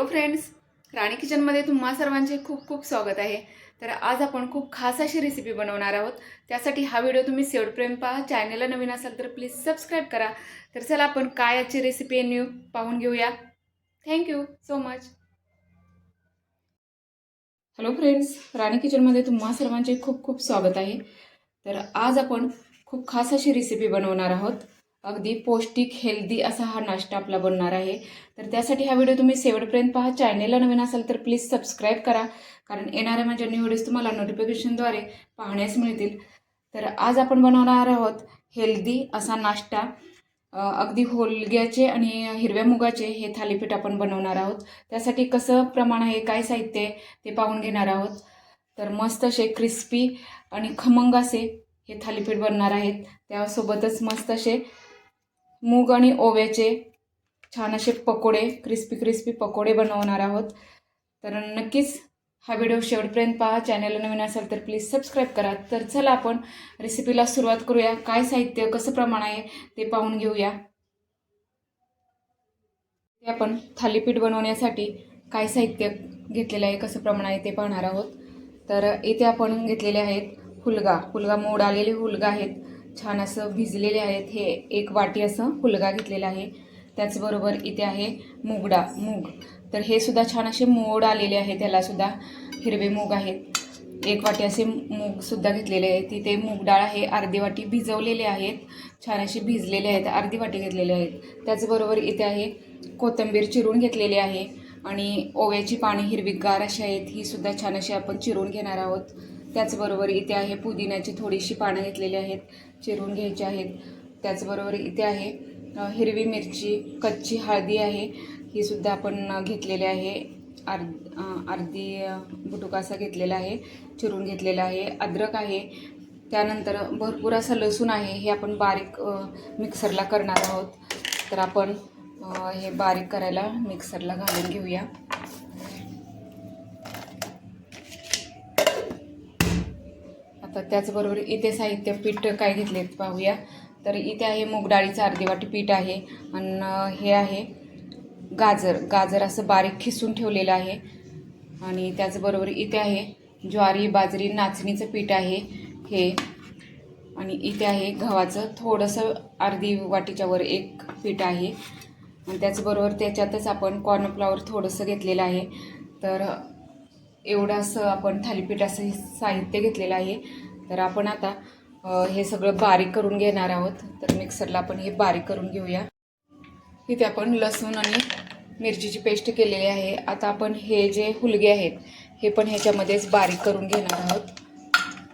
Hello friends Rani किचनमध्ये तुम्हा सर्वांचे खूप खूप स्वागत आहे. तर आज आपण खूप खास अशी रेसिपी बनवणार आहोत. त्यासाठी हा व्हिडिओ तुम्ही शेवटपर्यंत पहा. चॅनलला नवीन असाल तर प्लीज सबस्क्राईब करा. तर चला आपण काय आजची रेसिपी आहे न्यू पाहून घेऊया. Thank you so much hello friends Rani किचनमध्ये तुम्हा सर्वांचे खूप खूप स्वागत आहे. तर आज आपण खूप खास अशी रेसिपी बनवणार आहोत. अगदी पौष्टिक हेल्दी असा हा नाश्ता आपला बनणार आहे. तर त्यासाठी हा व्हिडिओ तुम्ही शेवटपर्यंत पहा. चॅनेलला नवीन असाल तर प्लीज सबस्क्राईब करा. कारण येणाऱ्या माझ्या न्यू व्हिडिओज तुम्हाला नोटिफिकेशनद्वारे पाहण्यास मिळतील. तर आज आपण बनवणार आहोत हेल्दी असा नाश्ता. अगदी होलग्याचे आणि हिरव्या मुगाचे हे थालीपीठ आपण बनवणार आहोत. त्यासाठी कसं प्रमाण आहे काय साहित्य आहे ते पाहून घेणार आहोत. तर मस्त असे क्रिस्पी आणि खमंग असे हे थालीपीठ बनणार आहेत. त्यासोबतच मस्त असे मूग आणि ओव्याचे छान असे पकोडे क्रिस्पी क्रिस्पी पकोडे बनवणार आहोत. तर नक्कीच हा व्हिडिओ शेवटपर्यंत पहा. चॅनलला नवीन असेल तर प्लीज सबस्क्राईब करा. तर चला आपण रेसिपीला सुरुवात करूया. काय साहित्य कसं प्रमाण आहे ते पाहून घेऊया. ते आपण थालीपीठ बनवण्यासाठी काय साहित्य घेतलेलं आहे कसं प्रमाण आहे ते पाहणार आहोत. तर इथे आपण घेतलेले आहेत हुलगा. हुलगा मोड आलेले हुलगा आहेत. छान असं भिजलेले आहेत. हे एक वाटी असं फुलगा घेतलेला आहे. त्याचबरोबर इथे आहे मुगडा मूग. तर हे सुद्धा छान असे मोड आलेले आहे. त्याला सुद्धा हिरवे मूग आहेत. एक वाटी असे मूगसुद्धा घेतलेले आहेत तिथे मूग डाळ आहे. अर्धी वाटी भिजवलेले आहेत. छान असे भिजलेले आहेत. अर्धी वाटी घेतलेले आहेत. त्याचबरोबर इथे आहे कोथिंबीर चिरून घेतलेली आहे. आणि ओव्याची पाणी हिरवीगार अशी आहेत. ही सुद्धा छान अशी आपण चिरून घेणार आहोत. त्याचबरोबर इथे आहे पुदिन्याची थोडीशी पानं घेतलेली आहेत चिरून घ्यायची आहेत. त्याचबरोबर इथे आहे हिरवी मिरची कच्ची हळदी आहे. ही सुद्धा आपण घेतलेली आहे. अर्ध अर्धी बुटुका असा घेतलेला आहे चिरून घेतलेला आहे. अद्रक आहे. त्यानंतर भरपूर असा लसूण आहे. हे आपण बारीक मिक्सरला करणार आहोत. तर आपण हे बारीक करायला मिक्सरला घालून घेऊया. आता त्याचबरोबर इथे साहित्य पीठ काय घेतले पाहूया. तर इथे आहे मूगडाळीचं अर्धी वाटी पीठ आहे आणि हे आहे गाजर. गाजर असं बारीक खिसून ठेवलेलं आहे. आणि त्याचबरोबर इथे आहे ज्वारी बाजरी नाचणीचं पीठ आहे हे. आणि इथे आहे गव्हाचं थोडंसं अर्धी वाटीच्या वर एक पीठ आहे. आणि त्याचबरोबर त्याच्यातच आपण कॉर्नफ्लॉवर थोडंसं घेतलेलं आहे. तर एवढं असं आपण थालीपीठ असं हे साहित्य घेतलेलं आहे. तर आपण आता हे सगळं बारीक करून घेणार आहोत. तर मिक्सरला आपण हे बारीक करून घेऊया. इथे आपण लसूण आणि मिरचीची पेस्ट केलेली आहे. आता आपण हे जे हुलगे आहेत हे पण ह्याच्यामध्येच बारीक करून घेणार आहोत.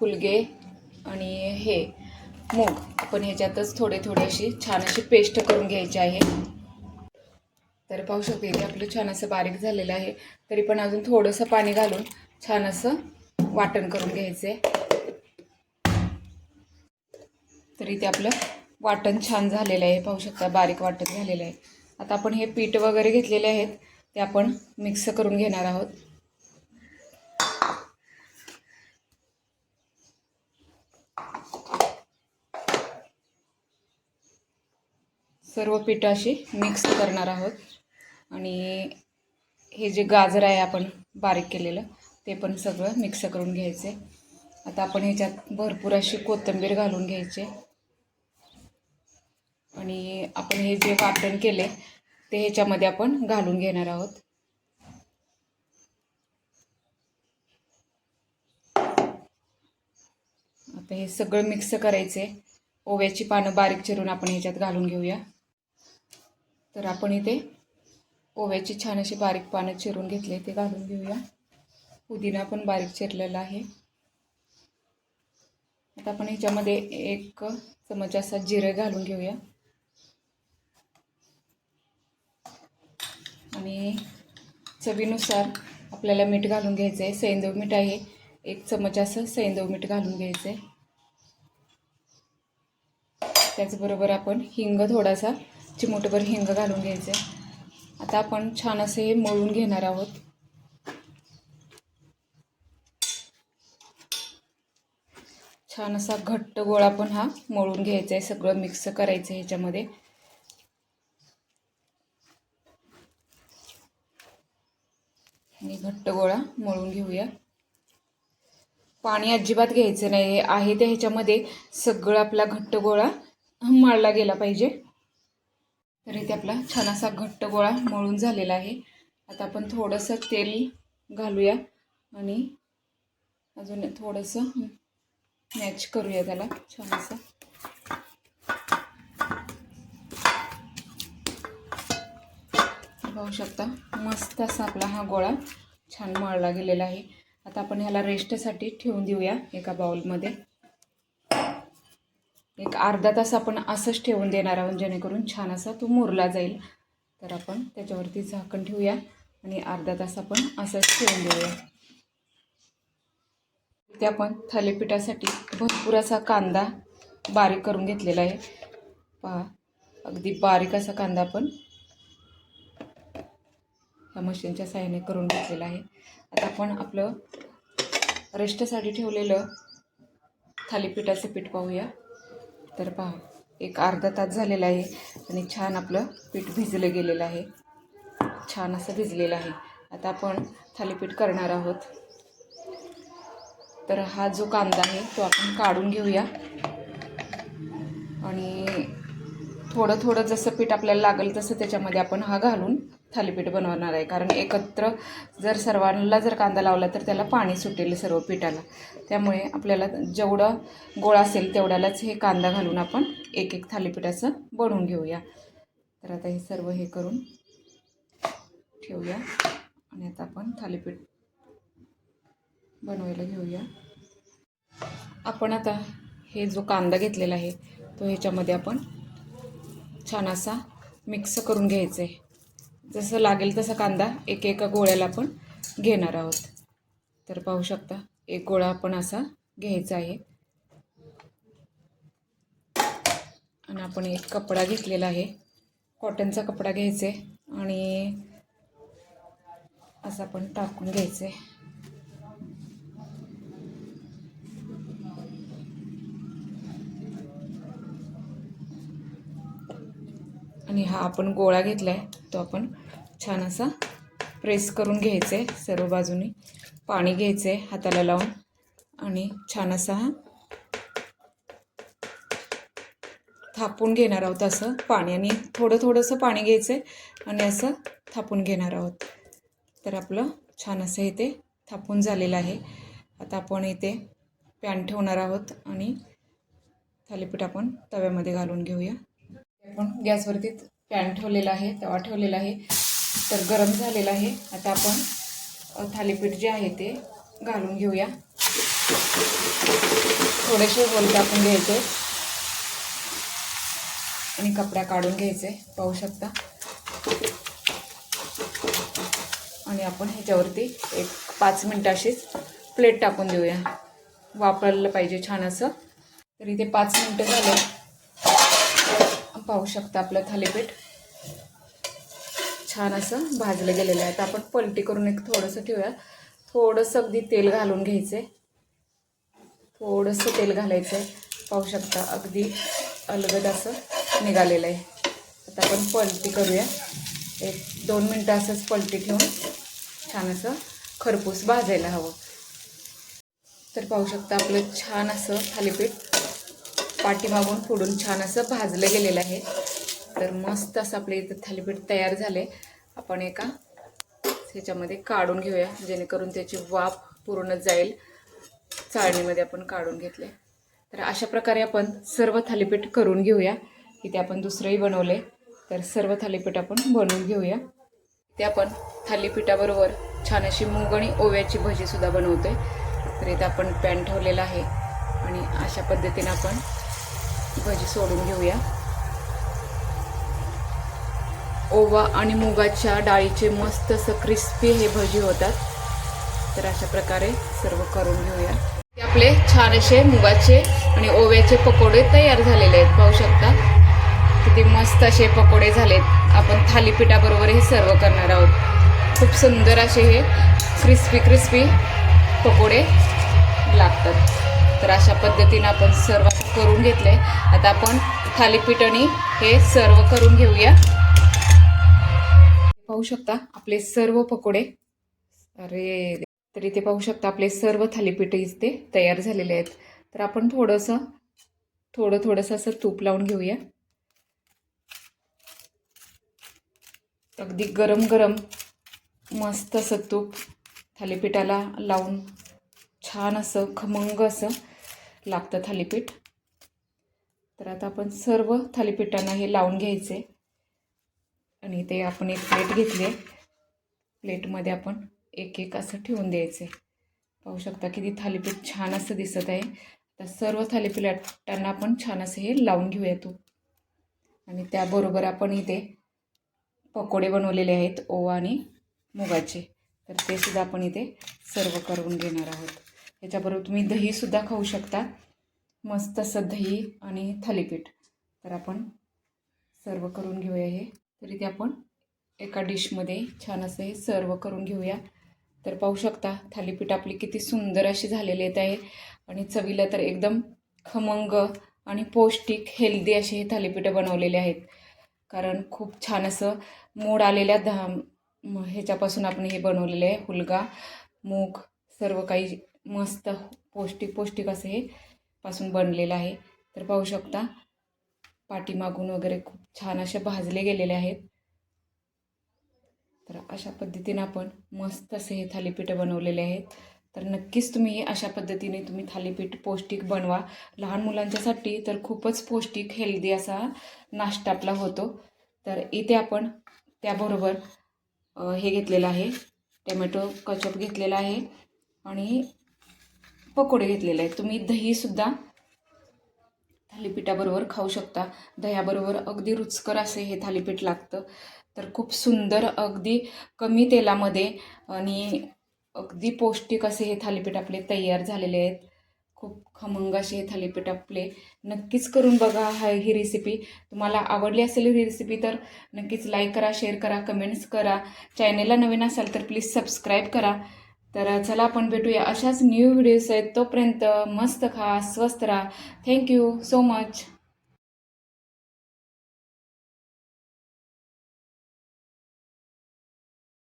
हुलगे आणि हे मूग आपण ह्याच्यातच थोडे थोडे अशी छान अशी पेस्ट करून घ्यायची आहे. तर पाहू शकते इथे आपलं छान असं बारीक झालेलं आहे. तरी पण अजून थोडंसं पाणी घालून छान असं वाटण करून घ्यायचं आहे तर इथे आपलं वाटण छान झालेलं आहे. पाहू शकता बारीक वाटण झालेलं आहे. आता आपण हे पीठ वगैरे घेतलेले आहेत ते आपण मिक्स करून घेणार आहोत. सर्व पीठ अशी मिक्स करणार आहोत. आणि हे जे गाजर आहे आपण बारीक केलेलं ते पण सगळं मिक्स करून घ्यायचे. आता आपण ह्याच्यात भरपूर अशी कोथिंबीर घालून घ्यायचे. आणि आपण हे जे वाटण केले ते ह्याच्यामध्ये आपण घालून घेणार आहोत. आता हे सगळं मिक्स करायचे. ओव्याची पानं बारीक चिरून आपण ह्याच्यात घालून घेऊया. तर आपण इथे ओव्याची छान अशी बारीक पानं चिरून घेतले ते घालून घेऊया. पुदिना पण बारीक चिरलेला आहे. आता आपण ह्याच्यामध्ये एक चमच असा जिरे घालून घेऊया. आणि चवीनुसार आपल्याला मीठ घालून घ्यायचं आहे सैंदव मीठ आहे. एक चमच असं सैंदव मीठ घालून घ्यायचं आहे त्याचबरोबर आपण हिंग थोडासा चिमूटभर हिंग घालून घ्यायचं आहे आता आपण छान असे हे मळून घेणार आहोत. छान असा घट्ट गोळा पण हा मळून घ्यायचा आहे सगळं मिक्स करायचं आहे ह्याच्यामध्ये. आणि घट्ट गोळा मळून घेऊया. पाणी अजिबात घ्यायचं नाही आहे त्या ह्याच्यामध्ये सगळं आपला घट्ट गोळा मळला गेला पाहिजे. तर इथे आपला छान असा घट्ट गोळा मळून झालेला आहे. आता आपण थोडंसं तेल घालूया आणि अजून थोडंसं मॅच करूया त्याला छान असं. पाहू शकता मस्त असा आपला हा गोळा छान मळला गेलेला आहे. आता आपण ह्याला रेस्टसाठी ठेवून देऊया एका बाउलमध्ये एक अर्धा तास आपण असंच ठेवून देणार आहोत जेणेकरून छान असा तो मुरला जाईल. तर आपण त्याच्यावरती झाकण ठेवूया आणि अर्धा तास आपण असंच ठेवून देऊया. इथे आपण थालीपीठासाठी भरपूर असा कांदा बारीक करून घेतलेला आहे. पहा अगदी बारीक असा कांदा आपण ह्या मशीनच्या साह्याने करून घेतलेला आहे. आता आपण आपलं रेस्टसाठी ठेवलेलं थालीपीठाचं पीठ पाहूया. तर पहा एक अर्धा तास झालेला आहे आणि छान आपलं पीठ भिजलं गेलेलं आहे. छान असं भिजलेलं आहे. आता आपण थालीपीठ करणार आहोत. तर हा जो कांदा आहे तो आपण काढून घेऊया. आणि थोडं थोडं जसं पीठ आपल्याला लागेल तसं त्याच्यामध्ये आपण हा घालून थालीपीठ बनवणार आहे. कारण एकत्र जर सर्वांना जर कांदा लावला तर त्याला पाणी सुटेल सर्व पिठाला. त्यामुळे आपल्याला जेवढं गोळा असेल तेवढ्यालाच हे कांदा घालून आपण एक एक थालीपीठाचं बनवून घेऊया. तर आता हे सर्व हे करून ठेवूया. आणि आता आपण थालीपीठ बनवायला घेऊया. आपण आता हे जो कांदा घेतलेला आहे तो ह्याच्यामध्ये आपण छान असा मिक्स करून घ्यायचा आहे. जसं लागेल तसा कांदा एक एका गोळ्याला आपण घेणार आहोत. तर पाहू शकता एक गोळा आपण असा घ्यायचा आहे. आणि आपण एक कपडा घेतलेला आहे. कॉटनचा कपडा घ्यायचा आहे आणि असं आपण टाकून घ्यायचं आहे. आणि हा आपण गोळा घेतला आहे तो आपण छान असा प्रेस करून घ्यायचा आहे सर्व बाजूनी. पाणी घ्यायचं आहे हाताला लावून आणि छान असा हा थापून घेणार आहोत असं पाण्याने थोडं थोडंसं पाणी घ्यायचं आहे आणि असं थापून घेणार आहोत. तर आपलं छान असं इथे थापून झालेलं आहे. आता आपण इथे पॅन ठेवणार आहोत आणि थालीपीठ आपण तव्यामध्ये घालून घेऊया. आपण गॅसवरती पॅन ठेवलेला आहे तवा ठेवलेला आहे. तर गरम झालेला आहे. आता आपण थालीपीठ जे आहे ते घालून घेऊया. थोडेसे होल टाकून घ्यायचे. आणि कपड्या काढून घ्यायचे पाहू शकता. आणि आपण ह्याच्यावरती एक पाच मिनटं अशीच प्लेट टाकून देऊया. वापरलं पाहिजे छान असं. तर इथे पाच मिनटं झालं. पाहू शकता आपलं थालीपीठ. छान असं भाजलं गेलेलं आहे. आता आपण पलटी करून एक थोडंसं ठेवूया. थोडंसं अगदी तेल घालून घ्यायचं आहे थोडंसं तेल घालायचं आहे पाहू शकता अगदी अलगद असं निघालेलं आहे. आता आपण पलटी करूया. एक दोन मिनटं असंच पलटी ठेवून छान असं खरपूस भाजायला हवं. तर पाहू शकता आपलं छान असं थालीपीठ पाठीमागून फोडून छान असं भाजलं गेलेलं आहे. तर मस्त असं आपलं इथं थालीपीठ तयार झाले. आपण एका ह्याच्यामध्ये काढून घेऊया जेणेकरून त्याची वाफ पूर्ण जाईल. चाळणीमध्ये आपण काढून घेतले. तर अशा प्रकारे आपण सर्व थालीपीठ करून घेऊया. इथे आपण दुसरंही बनवले. तर सर्व थालीपीठ आपण बनवून घेऊया. ते आपण थालीपीठाबरोबर छान अशी मूग आणि ओव्याची भजीसुद्धा बनवतोय. तर इथे आपण पॅन ठेवलेला आहे. आणि अशा पद्धतीनं आपण भजी सोडून घेऊया. ओवा आणि मुगाच्या डाळीचे मस्त असं क्रिस्पी हे भजी होतात. तर अशा प्रकारे सर्व करून घेऊया. ते आपले छान असे मुगाचे आणि ओव्याचे पकोडे तयार झालेले आहेत पाहू शकता. किती मस्त असे पकोडे झालेत. आपण थालीपीठाबरोबर हे सर्व करणार आहोत. खूप सुंदर असे हे क्रिस्पी क्रिस्पी पकोडे लागतात. तर अशा पद्धतीनं आपण सर्व करून घेतलं आहे आता आपण थालीपीठ आणि हे सर्व करून घेऊया. पाहू शकता आपले सर्व पकोडे. अरे तर इथे पाहू शकता आपले सर्व थालीपीठ इथे तयार झालेले आहेत. तर आपण थोडंसं थोडं थोडंसं असं तूप लावून घेऊया. अगदी गरम गरम मस्त असं तूप थालीपीठाला लावून छान असं खमंग असं लागतं थालीपीठ. तर आता आपण सर्व थालीपीठांना हे लावून घ्यायचे. आणि ते आपण एक प्लेट घेतली आहे. प्लेटमध्ये आपण एक एक असं ठेवून द्यायचे. पाहू शकता किती थालीपीठ छान असं दिसत आहे. तर सर्व थालीपीठांना आपण छान असं हे लावून घेऊया तू आणि त्याबरोबर आपण इथे पकोडे बनवलेले आहेत ओवा आणि मुगाचे. तर ते सुद्धा आपण इथे सर्व करून घेणार आहोत. याच्याबरोबर तुम्ही दहीसुद्धा खाऊ शकता. मस्त असं दही आणि थालीपीठ. तर आपण सर्व करून घेऊया हे. तरी ते आपण एका डिशमध्ये छान असं हे सर्व करून घेऊया. तर पाहू शकता थालीपीठ आपली किती सुंदर अशी झालेली आहेत आहे. आणि चवीला तर एकदम खमंग आणि पौष्टिक हेल्दी असे हे थालीपीठं बनवलेले आहेत. कारण खूप छान असं मोड आलेल्या धा ह्याच्यापासून आपण हे बनवलेले आहे. हुलगा मूग सर्व काही मस्त पौष्टिक पौष्टिक असे हे पासून बनलेलं आहे. तर पाहू शकता पाठीमागून वगैरे खूप छान असे भाजले गेलेले आहेत. तर अशा पद्धतीने आपण मस्त असे हे थालीपीठं बनवलेले आहेत. तर नक्कीच तुम्ही अशा पद्धतीने तुम्ही थालीपीठ पौष्टिक बनवा. लहान मुलांच्यासाठी तर खूपच पौष्टिक हेल्दी असा नाश्ता आपला होतो. तर इथे आपण त्याबरोबर हे घेतलेलं आहे. टोमॅटो कचप घेतलेला आहे. आणि पकोडे घेतलेले आहेत. तुम्ही दहीसुद्धा थालीपीठाबरोबर खाऊ शकता. दह्याबरोबर अगदी रुचकर असे हे थालीपीठ लागतं. तर खूप सुंदर अगदी कमी तेलामध्ये आणि अगदी पौष्टिक असे हे थालीपीठ आपले तयार झालेले आहेत. खूप खमंग असे हे थालीपीठ आपले. नक्कीच करून बघा हा ही रेसिपी तुम्हाला आवडली असेल ही रेसिपी तर नक्कीच लाईक करा शेअर करा कमेंट्स करा. चॅनेलला नवीन असाल तर प्लीज सबस्क्राईब करा. तर चला आपण भेटूया. अशाच न्यू व्हिडिओज आहेत तोपर्यंत मस्त खा स्वस्त राहा. Thank you so much